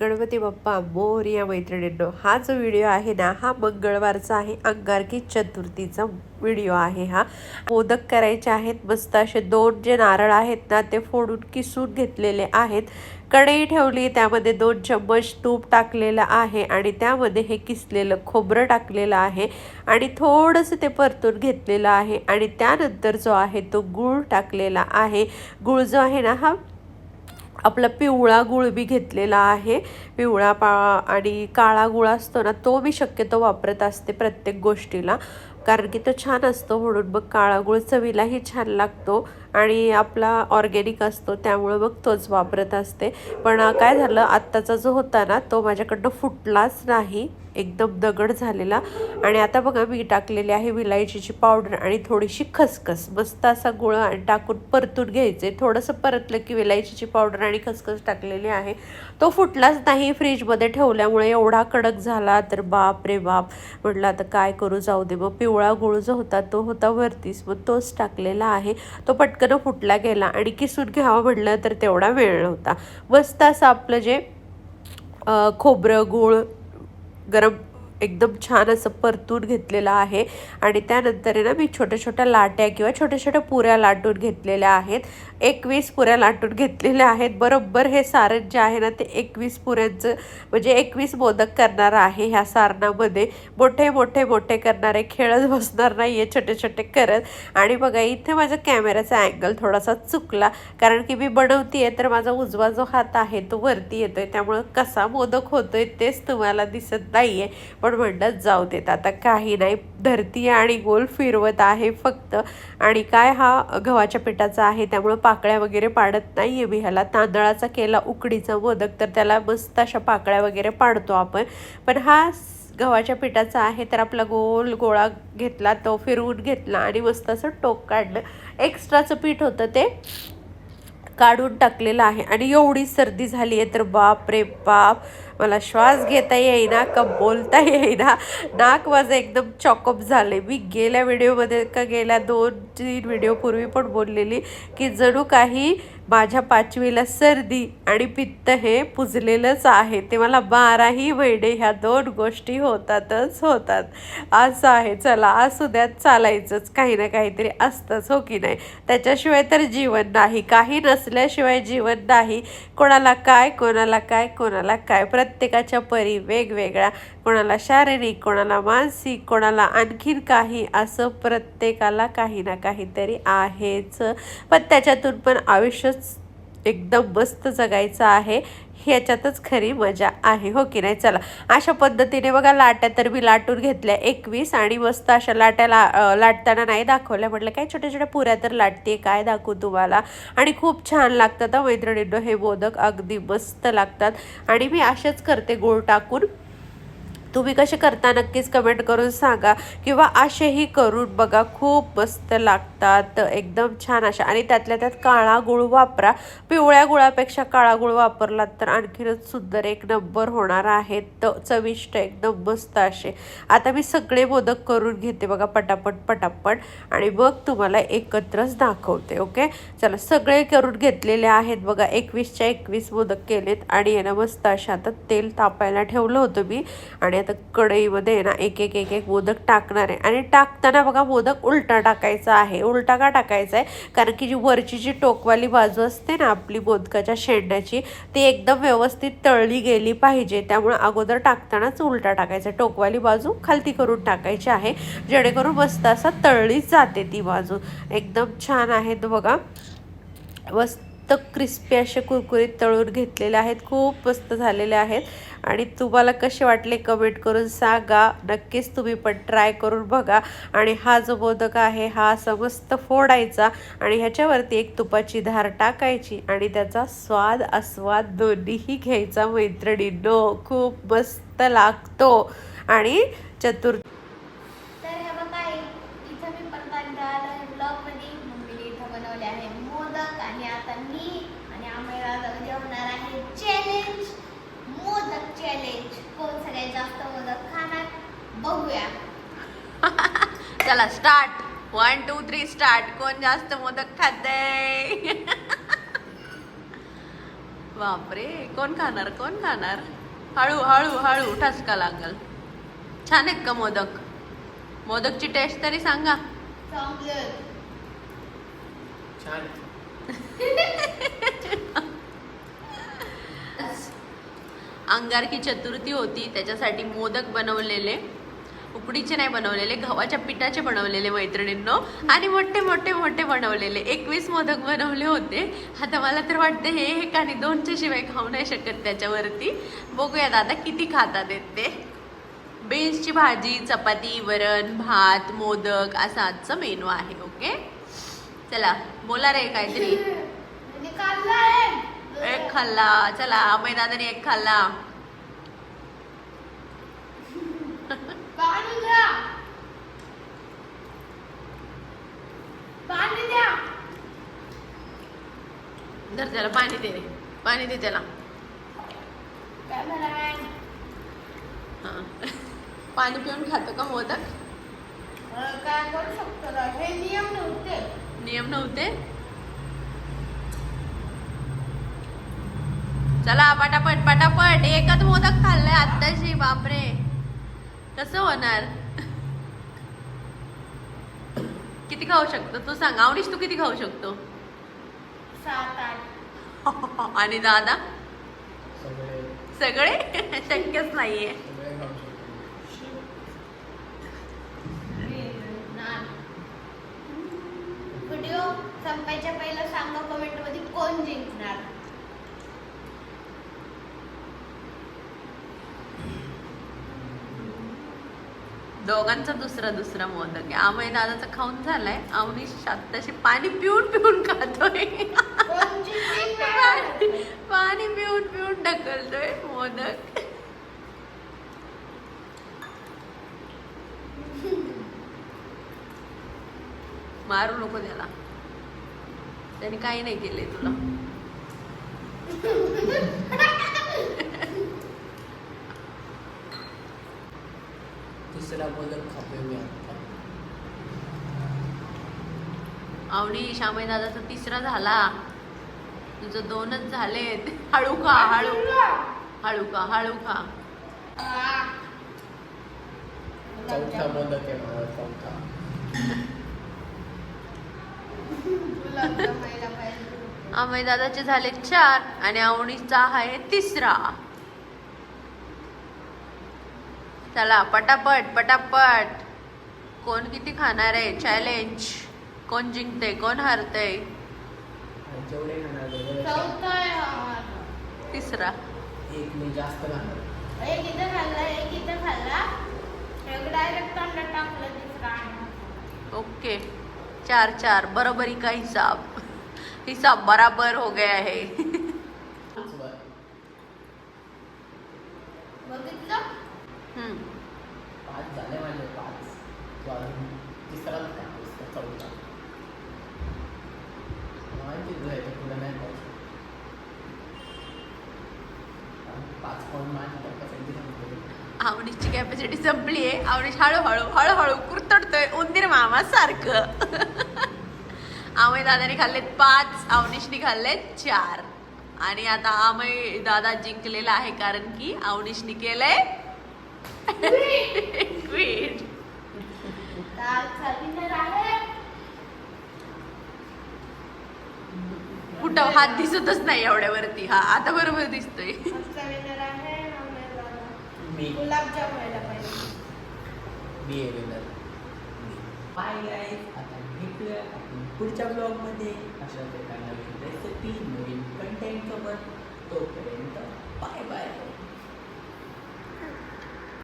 गणपती बाप्पा मोरया मैत्रिणींनो हा जो व्हिडिओ आहे ना हा मंगळवारचा आहे. अंगारकी चतुर्थीचा व्हिडिओ आहे हा. मोदक करायचे आहेत मस्त असे दोन जे नारळ आहेत ना ते फोडून किसून घेतलेले आहेत. कढई ठेवली त्यामध्ये दोन चम्मच तूप टाकलेलं आहे आणि त्यामध्ये हे किसलेलं खोबरं टाकलेलं आहे आणि थोडंसं ते परतून घेतलेलं आहे आणि त्यानंतर जो आहे तो गूळ टाकलेला आहे. गूळ जो आहे ना हा आपला पिवळा गुळ बी घेतलेला आहे. पिवळा पा आणि काळा गुळ असतो ना तो मी शक्यतो वापरत असते प्रत्येक गोष्टीला. कारण की तो छान असतो म्हणून मग काळा गुळ चवीलाही छान लागतो आणि आपला ऑर्गॅनिक असतो त्यामुळं मग तोच वापरत असते. पण काय झालं आत्ताचा जो होता ना तो माझ्याकडनं फुटलाच नाही. एकदम दगड झालेला. आणि आता बघा मी टाकलेली आहे विलायचीची पावडर आणि थोडीशी खसखस. मस्त असा गुळ आणि टाकून परतून घ्यायचे. थोडंसं परतलं की विलायचीची पावडर आणि खसखस टाकलेली आहे. तो फुटलाच नाही फ्रीजमध्ये ठेवल्यामुळे एवढा कडक झाला. तर बाप रे बाप. म्हटलं आता काय करू? जाऊ दे मग पिवळा गुळ जो होता तो होता वरतीच मग तोच टाकलेला आहे. तो पटकन फुटला गेला आणि किसून घ्यावा म्हटलं तर तेवढा वेळ नव्हता. मस्त असं आपलं जे खोबरं गूळ गरम एकदम छान असं परतून घेतलेलं आहे. आणि त्यानंतर आहे ना मी छोट्या छोट्या लाट्या किंवा छोट्या छोट्या पुऱ्या लाटून घेतलेल्या आहेत. एकवीस पुऱ्या लाटून घेतलेल्या आहेत. बरोबर हे सारण जे आहे ना ते एकवीस पुऱ्यांचं म्हणजे एकवीस मोदक करणार आहे ह्या सारणामध्ये. मोठे मोठे मोठे करणारे खेळत बसणार नाही आहे छोटे छोटे करत. आणि बघा इथे माझा कॅमेऱ्याचा अँगल थोडासा चुकला. कारण की मी बनवतीये तर माझा उजवा जो हात आहे तो वरती येतोय. त्यामुळं कसा मोदक होतोय तेच तुम्हाला दिसत नाही आहे आपण म्हणणं जाऊ देत. आता काही नाही धरती आणि गोल फिरवत आहे फक्त. आणि काय हा गव्हाच्या पिठाचा आहे त्यामुळं पाकळ्या वगैरे पाडत नाही आहे मी ह्याला. तांदळाचा केला उकडीचा मोदक तर त्याला मस्त अशा पाकळ्या वगैरे पाडतो आपण. पण हा गव्हाच्या पिठाचा आहे तर आपला गोल गोळा घेतला तो फिरवून घेतला आणि मस्त असं टोक काढलं. एक्स्ट्राचं पीठ होतं ते काढून टाकलेलं आहे. आणि एवढी सर्दी झाली आहे तर बाप रे बाप. मला श्वास घेता येईना का बोलता येईना. नाक माझं एकदम चॉकअप झाले मी गेल्या व्हिडिओमध्ये का गेल्या दोन तीन व्हिडिओ पूर्वी पण बोललेली की जणू काही माझ्या पाचवीला सर्दी आणि पित्त हे पुजलेलंच आहे. ते मला बाराही महिने ह्या दोन गोष्टी होतातच होतात. असं आहे. चला असू द्यात चालायचंच. काही ना काहीतरी असतंच हो की नाही? त्याच्याशिवाय तर जीवन नाही. काही नसल्याशिवाय जीवन नाही. कोणाला काय कोणाला काय कोणाला काय? प्रत्येकाच्या परी वेगवेगळ्या. कोणाला शारीरिक कोणाला मानसिक कोणाला आणखीन काही. असं प्रत्येकाला काही ना काहीतरी आहेच. पण त्याच्यातून पण आयुष्यच एकदम मस्त जगायचं आहे. ह्याच्यातच खरी मजा आहे. हो की नाही? चला. अशा पद्धतीने बघा लाट्या तर मी लाटून घेतल्या एकवीस आणि मस्त अशा लाट्या ला लाटताना नाही दाखवल्या. म्हटलं काय छोट्या छोट्या पुऱ्या तर लाटते काय दाखवू तुम्हाला? आणि खूप छान लागतात मैत्रिणींनो. हे मोदक अगदी मस्त लागतात. आणि मी असेच करते गोळ टाकून. तुम्ही कसे करता नक्कीच कमेंट करून सांगा. किंवा असेही करून बघा खूप मस्त लागतात. एकदम छान अशा. आणि त्यातल्या त्यात काळा गुळ वापरा. पिवळ्या गुळापेक्षा काळा गुळ वापरलात तर आणखीनच सुंदर एक नंबर होणार आहे तर चविष्ट एकदम मस्त असे. आता मी सगळे मोदक करून घेते बघा पटापट पटापट. आणि मग तुम्हाला एकत्रच दाखवते ओके? चला सगळे करून घेतलेले आहेत बघा. एकवीसच्या एकवीस मोदक केलेत. आणि याला मस्त अशा. आता तेल तापायला ठेवलं होतं मी. आणि आता कढईमध्ये आहे ना एक एक एक एक मोदक टाकणार आहे. आणि टाकताना बघा मोदक उलटा टाकायचा आहे. उलटा का टाकायचा आहे? कारण की जी वरची जी टोकवाली बाजू असते ना आपली मोदकाच्या शेंड्याची ती एकदम व्यवस्थित तळली गेली पाहिजे. त्यामुळे अगोदर टाकतानाच उलटा टाकायचा टोकवाली बाजू खालती करून टाकायची आहे. जेणेकरून मस्त असा तळलीच जाते ती बाजू. एकदम छान आहेत बघा. मस्त क्रिस्पी असे कुरकुरीत तळून घेतलेले आहेत. खूप मस्त झालेले आहेत. आणि तुम्हाला कसे वाटले कमेंट करून सांगा. नक्कीच तुम्ही पण ट्राय करून बघा. आणि हा जो मोदक आहे हा असा मस्त फोडायचा. आणि ह्याच्यावरती एक तुपाची धार टाकायची. आणि त्याचा स्वाद आस्वाद दोन्हीही घ्यायचा मैत्रिणींनो. खूप मस्त लागतो. आणि चतुर्थ तर हे बघा इथं मी पहिल्यांदा ब्लॉगमध्ये मम्मीने इथं बनवले आहे मोदक आणि आता मी आणि आम्हाला उद्या होणार आहे चॅलेंज मोदक चॅलेंज कोण सगळ्यात जास्त मोदक खाणार? बघूया. चला start one two three start कोण जास्त मोदक खाते बापरे कोण खाणार कोण खाणार? हळू हळू हळू ठसका लागल. छान आहेत का मोदक? मोदकची टेस्ट तरी सांगा. चांगलं. छान. अंगारकी चतुर्थी होती त्याच्यासाठी मोदक बनवलेले उकडीचे नाही बनवलेले गव्हाच्या पिठाचे बनवलेले मैत्रिणींनो. आणि मोठे मोठे मोठे बनवलेले. एकवीस मोदक बनवले होते. आता मला तर वाटतं हे एक आणि दोनच्या शिवाय खाऊ नाही शकत त्याच्यावरती. बघूया दादा किती खातात आहेत ते. बीन्सची भाजी चपाती वरण भात मोदक असा आजचं मेनू आहे ओके? चला बोला रे काहीतरी. म्हणजे एक खाल्ला. चला दादाने एक खाल्ला. धर त्याला पाणी दे रे. पाणी दे त्याला. हा. पाणी पिऊन खातो का मोदक? काय करू शकतो? हे नियम नव्हते. नियम नव्हते? चला पटापट पटापट. एकच मोदक खाल्लाय आत्ताशी बापरे. कसं होणार? किती खाऊ शकतो? तू सांग. आवडीश तू किती खाऊ शकतो? आणि दादा? सगळे. सगळे? शक्यच नाहीये. व्हिडिओ संपायच्या पहिला सांगा कमेंटमध्ये कोण जिंकणार? दोघांचा दुसरा दुसरा मोदक आहे. आमय दादाचा खाऊन झालाय. अवनीश आत्ताशी पाणी पिऊन पिऊन खातोय. पाणी पिऊन पिऊन ढकलतोय मोदक. मारू नको त्याला. त्याने काही नाही केलंय तुला. तिसरा मोदक खातोय मी आता. अवनीश आमय दादाचा तिसरा झाला. तुझं दोनच झालेत. हळू खा हळू. हळू खा हळू खा. चौथा आहे माझा चौथा. अमय दादाचे झाले चार आणि अवनीचा आहे तिसरा. चला पटापट पटापट. कोण किती खाणार आहे? चॅलेंज कोण जिंकते कोण हरते आहे हा. तिसरा. एक मी जास्त खाणार. एक इथं खाल्ला एक इथं खाल्ला. एक डायरेक्ट तोंडात टाकलं तिसरा ओके. चार चार. बरोबरी का हिसाब? हिसाब बराबर हो गया है. वर. बघितलं? हम्म. पाच झाले माझे पाच तो अजून तिसराच खातोस का चौथा माहिती तुला आहे तुला नाही पाहिजे माझी कॅपॅसिटी संपली आहे आवणीश हळूहळू हळूहळू कुरतडतोय उंदीर मामा सारखं. आमय दादाने खाल्लेत पाच अवनीशने खाल्लेत चार. आणि आता आमय दादा जिंकलेला आहे कारण की अवनीशने केलंय क्वीट कुठं हात दिसतच नाही एवढ्यावरती. हा आता बरोबर दिसतोय आजचा winner आहे आम्ही मी. गुलाबजाम व्हायला पाहिजे. आहे विनर बाय गाईज आता भेटूया आपण पुढच्या ब्लॉगमध्ये अशा प्रकारे नवीन रेसिपी नवीन कंटेंट सोबत. तोपर्यंत बाय बाय